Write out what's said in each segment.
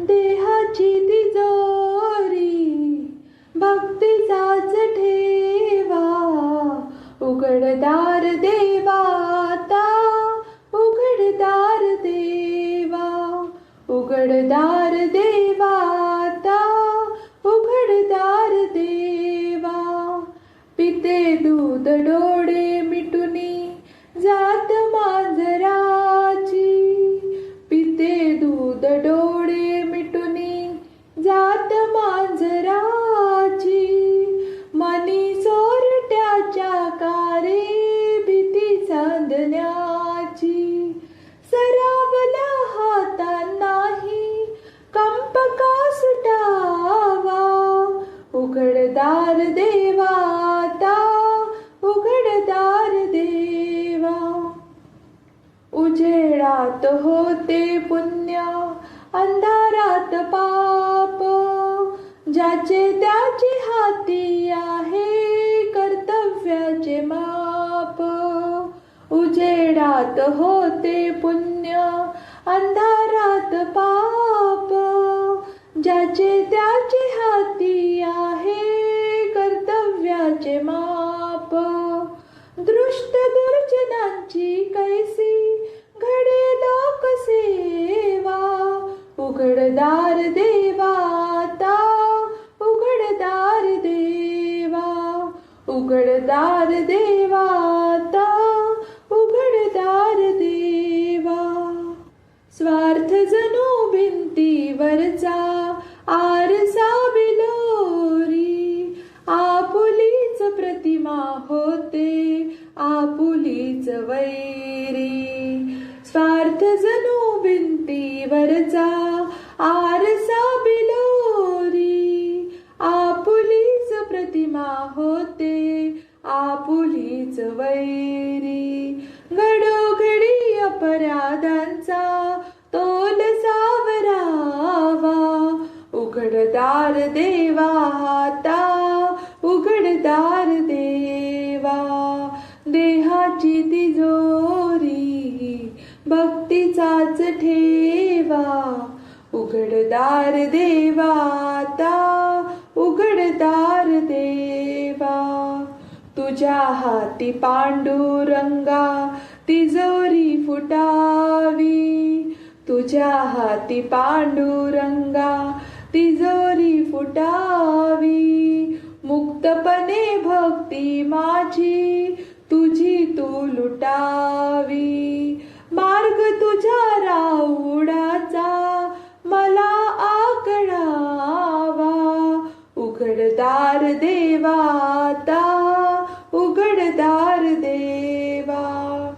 देहाची तिजोरी भक्तीचाच ठेवा. उघडदार देवाता उघडदार देवा. उघडदार देवाता उघडदार देवा. पिते दूध डोळे अंधारात होते पुण्य अंधारात पाप. ज्याचे त्याचे हाती आहे कर्तव्याचे माप. उजेडात होते पुण्य अंधारात पाप. ज्याचे त्याचे हाती आहे कर्तव्याचे माप. उघडदार देवाता उघडदार देवा. स्वार्थ जणू भिंतीवरचा आरसा बिलोरी. आपुलीच प्रतिमा होते आपुलीच वैरी. स्वार्थ जणू भिंतीवरचा आरसा बिलोरी. आपुलीच प्रतिमा होते आपुलीच वैरी घडोघडी अपराधांचा तोल सावरावा. उघडदार देवा हाता उघडदार देवा. देहाची तिजोरी भक्तीचाच ठेवा. उघडदार देवाता आता तुझ्या हाती पांडुरंगा तिजोरी फुटावी. तुझ्या हाती पांडुरंगा तिजोरी फुटावी. मुक्तपणे भक्ती माझी तुझी तू लुटावी. मार्ग तुझ्या राऊडाचा मला आकडावा. उघडदार देवाता उघडदार देवा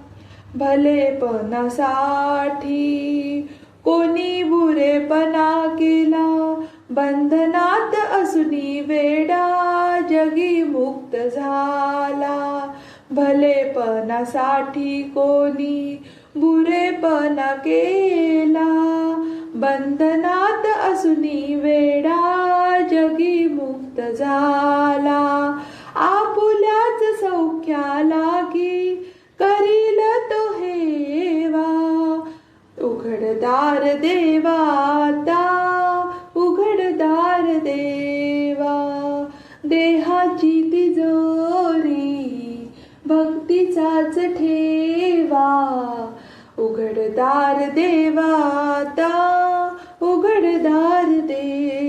भलेपणासाठी कोणी बुरेपणा केला बंधनात असुनी वेडा जगी मुक्त झाला. भलेपणासाठी कोणी बुरेपणा केला बंधनात असुनी वेडा जगी मुक्त झाला. आ सौख्या लागी? करील तो हेवा। उघडदार देवाता उघडदार देवा। देहाची तिजोरी भक्तीचाच ठेवा। उघडदार देवाता उघडदार देवा।